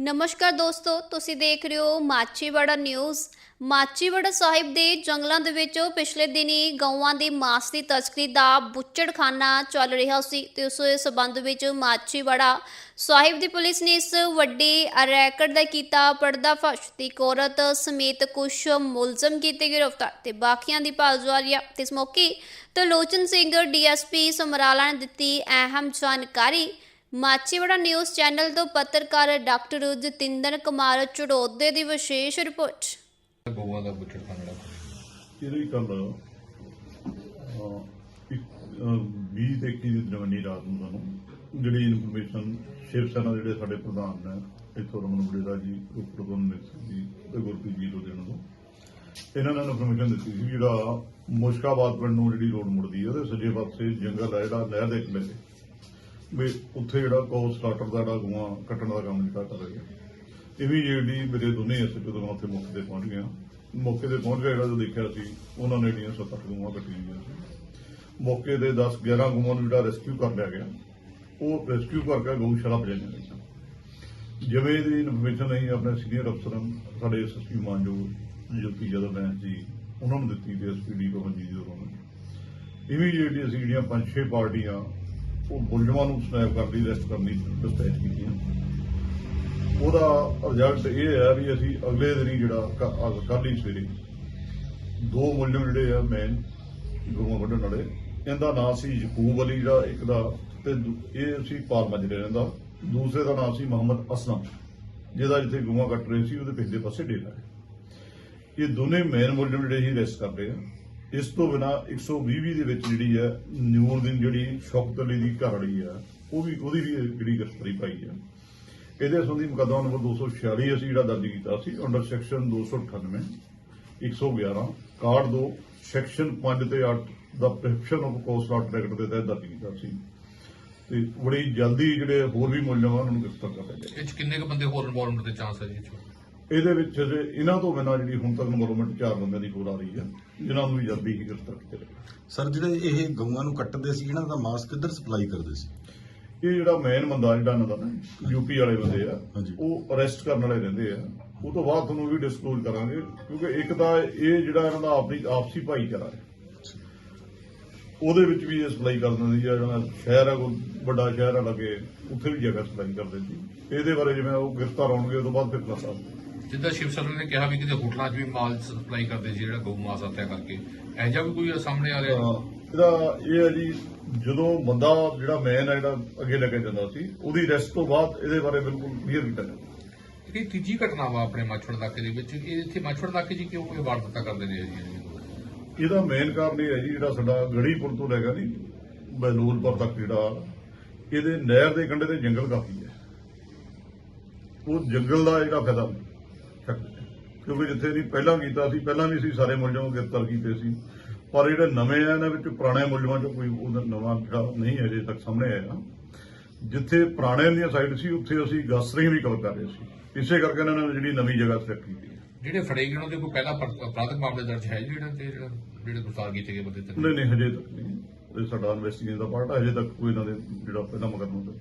ਨਮਸਕਾਰ ਦੋਸਤੋ, ਤੁਸੀਂ ਦੇਖ ਰਹੇ ਹੋ ਮਾਚੀਵਾੜਾ ਨਿਊਜ਼। ਮਾਚੀਵਾੜਾ ਸਾਹਿਬ ਦੇ ਜੰਗਲਾਂ ਦੇ ਵਿੱਚ ਪਿਛਲੇ ਦਿਨੀ ਗਊਆਂ ਦੀ ਮਾਸ ਦੀ ਤਸਕਰੀ ਦਾ ਬੁੱਚੜਖਾਨਾ ਚੱਲ ਰਿਹਾ ਸੀ ਤੇ ਉਸ ਸਬੰਧ ਵਿੱਚ ਮਾਚੀਵਾੜਾ ਸਾਹਿਬ ਦੀ ਪੁਲਿਸ ਨੇ ਇਸ ਵੱਡੀ ਰੈਕਟ ਦਾ ਕੀਤਾ ਪਰਦਾਫਾਸ਼। ਤੇ ਔਰਤ ਸਮੇਤ ਕੁਝ ਮੁਲਜ਼ਮ ਕੀਤੇ ਗ੍ਰਿਫਤਾਰ ਤੇ ਬਾਕੀਆਂ ਦੀ ਭਾਲ ਜਾਰੀ ਹੈ ਇਸ ਮੌਕੇ ਤਲੋਚਨ ਸਿੰਘ ਡੀਐਸਪੀ ਸਮਰਾਲਾ ਨੇ ਦਿੱਤੀ ਅਹਿਮ ਜਾਣਕਾਰੀ ਮਾਚੀਵਾੜਾ ਨਿਊਜ਼ ਚੈਨਲ ਤੋਂ ਪੱਤਰਕਾਰ ਡਾਕਟਰ ਜਤਿੰਦਰ ਕੁਮਾਰ ਚੜੋਦੇ ਦੀ ਵਿਸ਼ੇਸ਼ ਰਿਪੋਰਟ। ਗਊਆਂ ਦਾ ਬੁੱਚੜ ਖਾਣਾ ਇਹਦੀ ਕੱਲ 20 ਤੇ 21 ਦੀ ਦਰਮਿਆਨੀ ਰਾਤ ਨੂੰ ਸਾਨੂੰ ਜਿਹੜੀ ਇਨਫੋਰਮੇਸ਼ਨ ਸ਼ਿਵ ਸੈਨਾ ਜਿਹੜੇ ਸਾਡੇ ਪ੍ਰਧਾਨ ਨੇ ਇੱਥੋਂ ਰਮਨ ਬੜੇਰਾ ਜੀ ਉੱਪਰ ਤੋਂ ਮਿਲ ਜੀ ਤੇ ਗੁਰਪ੍ਰੀਤ ਜੀ ਲੁਧਿਆਣਾ ਤੋਂ। ਇਹਨਾਂ ਨੇ ਇਨਫੋਰਮੇਸ਼ਨ ਦਿੱਤੀ ਸੀ ਜਿਹੜਾ ਮੁਸ਼ਕਾਬਾਦ ਪਿੰਡ ਨੂੰ ਜਿਹੜੀ ਰੋਡ ਮੁੜਦੀ ਹੈ ਉਹਦੇ ਸੱਜੇ ਪਾਸੇ ਜੰਗਲ ਹੈ ਜਿਹੜਾ ਨਹਿਰ ਦੇ ਕਿਨਾਰੇ ਵੀ ਉੱਥੇ ਜਿਹੜਾ ਕੋ ਸਟਾਰਟਰ ਦਾ ਜਿਹੜਾ ਗੂਆਂ ਕੱਟਣ ਦਾ ਕੰਮ ਜਿਹੜਾ ਕਰ ਰਿਹਾ ਇਮੀਡੀਏਟਲੀ ਮੇਰੇ ਦੋਨੇ ਐਸਪੀ ਜਦੋਂ ਉੱਥੇ ਮੌਕੇ ਤੇ ਪਹੁੰਚ ਗਿਆ ਮੌਕੇ ਤੇ ਪਹੁੰਚ ਗਿਆ ਜਿਹੜਾ ਜੋ ਦੇਖਿਆ ਸੀ, ਉਹਨਾਂ ਨੇ ਜਿਹੜੀਆਂ ਸੱਤ ਅੱਠ ਗਊਆਂ ਕੱਟੀਆਂ ਗਈਆਂ ਸੀ। ਮੌਕੇ ਦੇ 10 11 ਗਊਆਂ ਨੂੰ ਜਿਹੜਾ ਰੈਸਕਿਊ ਕਰ ਲਿਆ ਗਿਆ, ਉਹ ਰੈਸਕਿਊ ਕਰਕੇ ਗਊਸ਼ਾਲਾ ਭੇਜੀਆਂ ਗਈਆਂ ਜਿਵੇਂ ਦੀ ਇਨਫੋਰਮੇਸ਼ਨ ਅਸੀਂ ਆਪਣੇ ਸੀਨੀਅਰ ਅਫਸਰਾਂ ਸਾਡੇ ਐਸਪੀ ਮਾਨਯੋਗ ਜੋਤੀ ਜਦਨ ਬੈਂਸ ਜੀ, ਉਹਨਾਂ ਨੂੰ ਦਿੱਤੀ ਤੇ ਐਸਪੀਡੀ ਪਵਨਜੀਤ ਜੀ ਹੋਰਾਂ ਨੂੰ ਇਮੀਡੀਏਟਲੀ ਅਸੀਂ ਜਿਹੜੀਆਂ ਪੰਜ ਛੇ ਪਾਰਟੀਆਂ ਉਹ ਮੁਲਜ਼ਮਾਂ ਨੂੰ ਸਨੈਪ ਕਰਦੀ ਰੈਸਟ ਕਰਨੀ ਡਿਸਪੈਚ ਕੀਤੀ ਉਹਦਾ ਰਿਜ਼ਲਟ ਇਹ ਹੈ ਵੀ ਅਸੀਂ ਅਗਲੇ ਦਿਨ ਹੀ ਜਿਹੜਾ ਕੱਲ੍ਹ ਹੀ ਸਵੇਰੇ ਦੋ ਮੁਲਜ਼ਮ ਜਿਹੜੇ ਆ ਮੇਨ ਗਊਆਂ ਵੱਢਣ ਵਾਲੇ, ਇਹਦਾ ਨਾਮ ਸੀ ਯਕੂਬ ਅਲੀ ਜਿਹੜਾ, ਇੱਕ ਦਾ ਤੇ ਦੂ- ਇਹ ਸੀ ਪਾਲ ਮਜਰੇ ਰਹਿੰਦਾ ਦੂਸਰੇ ਦਾ ਨਾਮ ਸੀ ਮੁਹੰਮਦ ਅਸਲਮ, ਜਿਹਦਾ ਜਿੱਥੇ ਗਊਆਂ ਕੱਟ ਰਹੇ ਸੀ, ਉਹਦੇ ਪਿਛਲੇ ਪਾਸੇ ਡੇਰਾ ਹੈ। ਇਹ ਦੋਨੇ ਮੇਨ ਮੁਲਜ਼ਮ ਜਿਹੜੇ ਹੀ ਰੈਸਟ ਕਰਦੇ ਆ। ਇਸ ਤੋਂ ਬਿਨਾ 120 ਦੇ ਵਿੱਚ ਜਿਹੜੀ ਹੈ ਨਿਊਰਦੀਨ ਜਿਹੜੀ ਸ਼ੌਕਤ ਅਲੀ ਦੀ ਘਰ ਆ ਉਹ ਵੀ ਉਹਦੀ ਵੀ ਜਿਹੜੀ ਗ੍ਰਿਫਤਾਰੀ ਪਾਈ ਆ ਇਹਦੇ ਸੰਬੰਧੀ ਮੁਕੱਦਮਾ ਨੰਬਰ 246 ਅਸੀਂ ਜਿਹੜਾ ਦਰਜ ਕੀਤਾ ਸੀ ਅੰਡਰ ਸੈਕਸ਼ਨ 298 111 ਕਾਰਡ 2 ਸੈਕਸ਼ਨ 5 ਤੇ 8 ਦਾ prescription of cost of act ਦੇ ਤਹਿਤ ਦਰਜ ਕੀਤਾ ਸੀ। ਤੇ ਬੜੀ ਜਲਦੀ ਜਿਹੜੇ ਹੋਰ ਵੀ ਮੁਲਜ਼ਮ ਆ ਨੂੰ ਗ੍ਰਿਫਤਾਰ ਕਰ ਲਿਆ ਇਹ ਚ ਕਿੰਨੇ ਕ ਬੰਦੇ ਹੋਰ ਇਨਵੋਲਵਮੈਂਟ ਦੇ ਚਾਂਸ ਹੈ ਜੀ ਇਹਦੇ ਵਿੱਚ ਇਹਨਾਂ ਤੋਂ ਬਿਨਾਂ ਜਿਹੜੀ ਹੁਣ ਤੱਕ ਇਨਵੋਲਵਮੈਂਟ ਚਾਰ ਬੰਦਿਆਂ ਦੀ ਹੋਰ ਆ ਰਹੀ ਹੈ ਜਿਨ੍ਹਾਂ ਨੂੰ ਵੀ ਜਲਦੀ ਹੀ ਗ੍ਰਿਫਤਾਰ ਕੀਤਾ ਸਰ ਜਿਹੜੇ ਇਹ ਗਊਆਂ ਨੂੰ ਕੱਟਦੇ ਸੀ ਇਹਨਾਂ ਦਾ ਮਾਸ ਕਿੱਧਰ ਸਪਲਾਈ ਕਰਦੇ ਸੀ? ਇਹ ਜਿਹੜਾ ਮੇਨ ਬੰਦਾ ਜਿਹੜਾ ਇਹਨਾਂ ਦਾ ਨਾ ਯੂਪੀ ਵਾਲੇ ਬੰਦੇ ਆ। ਉਹ ਅਰੈਸਟ ਕਰਨ ਵਾਲੇ ਰਹਿੰਦੇ ਆ। ਉਹ ਤੋਂ ਬਾਅਦ ਤੁਹਾਨੂੰ ਵੀ ਡਿਸਕਲੋਜ਼ ਕਰਾਂਗੇ ਕਿਉਂਕਿ ਇੱਕ ਤਾਂ ਇਹ ਜਿਹੜਾ ਇਹਨਾਂ ਦਾ ਆਪਣੀ ਆਪਸੀ ਭਾਈਚਾਰਾ ਹੈ। ਉਹਦੇ ਵਿੱਚ ਵੀ ਇਹ ਸਪਲਾਈ ਕਰ ਦਿੰਦੇ ਸੀ ਜਿਹੜਾ ਸ਼ਹਿਰ ਹੈ ਕੋਈ ਵੱਡਾ ਸ਼ਹਿਰ ਹੈ ਲੱਗੇ ਉੱਥੇ ਵੀ ਜਗ੍ਹਾ ਸਪਲਾਈ ਕਰਦੇ ਸੀ ਇਹਦੇ ਬਾਰੇ ਜਿਵੇਂ ਉਹ ਗ੍ਰਿਫਤਾਰ ਹੋਣਗੇ ਉਹ ਤੋਂ ਬਾਅਦ ਫਿਰ ਕਲਾਸਾਂ ਜਿੱਦਾਂ ਸ਼ਿਵ ਸਰ ਨੇ ਕਿਹਾ ਵੀ ਕਿਤੇ ਹੋਟਲਾਂ 'ਚ ਵੀ ਮਾਲ ਸਪਲਾਈ ਕਰਦੇ ਸੀ ਜਿਹੜਾ ਗਊ ਮਾਸ ਹੱਤਿਆ ਕਰਕੇ। ਇਹੋ ਜਿਹਾ ਵੀ ਕੋਈ ਸਾਹਮਣੇ ਆ ਰਿਹਾ? ਇਹਦਾ ਇਹ ਹੈ ਜੀ ਜਦੋਂ ਬੰਦਾ ਜਿਹੜਾ ਮੈਨ ਹੈ ਜਿਹੜਾ ਅੱਗੇ ਲੈ ਕੇ ਜਾਂਦਾ ਸੀ ਉਹਦੀ ਰੈਸਟ ਤੋਂ ਬਾਅਦ ਇਹਦੇ ਬਾਰੇ ਬਿਲਕੁਲ ਕਲੀਅਰ ਕੀਤਾ ਜਾਂਦਾ। ਇਹ ਤੀਜੀ ਘਟਨਾ ਵਾ ਆਪਣੇ ਮਾਛੜ ਇਲਾਕੇ ਦੇ ਵਿੱਚ। ਇਹ ਇੱਥੇ ਮਾਛੜ ਇਲਾਕੇ 'ਚ ਕਿਉਂ ਇਹ ਵਾਰਦਾਤਾਂ ਕਰਦੇ ਨੇ ਜੀ ਇਹਦਾ ਮੇਨ ਕਾਰਨ ਇਹ ਹੈ ਜੀ ਜਿਹੜਾ ਸਾਡਾ ਗੜੀਪੁਰ ਤੋਂ ਲੈ ਕੇ ਨਹੀਂ ਬੈਲੂਲਪੁਰ ਤੱਕ ਜਿਹੜਾ ਇਹਦੇ ਨਹਿਰ ਦੇ ਕੰਢੇ ਤੇ ਜੰਗਲ ਕਾਫੀ ਹੈ। ਉਹ ਜੰਗਲ ਦਾ ਜਿਹੜਾ ਫਾਇਦਾ। ਕਿਉਂਕਿ ਜਿੱਥੇ ਦੀ ਪਹਿਲਾਂ ਕੀਤਾ ਸੀ ਪਹਿਲਾਂ ਵੀ ਸੀ ਸਾਰੇ ਮੁਲਜ਼ਮ ਗ੍ਰਿਫਤਾਰ ਕੀਤੇ ਸੀ। ਪਰ ਜਿਹੜੇ ਨਵੇਂ ਆ ਇਹਨਾਂ ਵਿੱਚ ਪੁਰਾਣੇ ਮੁਲਜ਼ਮਾਂ ਚੋਂ ਕੋਈ ਉਹਦਾ ਨਵਾਂ ਜਿਹੜਾ ਨਹੀਂ ਅਜੇ ਤੱਕ ਸਾਹਮਣੇ ਆਇਆ। ਜਿੱਥੇ ਪੁਰਾਣੇ ਦੀਆਂ ਸਾਈਡ ਸੀ ਉੱਥੇ ਅਸੀਂ ਗਸਤਰੀ ਵੀ ਕਵਰ ਕਰ ਰਹੇ ਸੀ। ਇਸੇ ਕਰਕੇ ਇਹਨਾਂ ਨੇ ਜਿਹੜੀ ਨਵੀਂ ਜਗ੍ਹਾ ਸਿਲੈਕਟ ਕੀਤੀ ਹੈ। ਜਿਹੜੇ ਫੜੇ ਗਏ ਉਹਨਾਂ ਦੇ ਕੋਈ ਪਹਿਲਾ ਪਰ- ਅਪਰਾਧਿਕ ਮਾਮਲੇ ਦਰਜ ਹੈ ਜਿਹੜਾ ਤੇ ਜਿਹੜਾ ਗ੍ਰਿਫਤਾਰ ਕੀਤੇ ਗਏ ਬੰਦੇ ਤੇ? ਨਹੀਂ ਨਹੀਂ ਹਜੇ ਤੱਕ ਨਹੀਂ। ਸਾਡਾ ਇਨਵੈਸਟੀਗੇਸ਼ਨ ਦਾ ਪਾਰਟ ਹੈ ਹਜੇ ਤੱਕ ਕੋਈ ਇਹਨਾਂ ਦੇ ਜਿਹੜਾ ਪਹਿਲਾ ਮੁਕੱਦਮਾ ਦਰਜ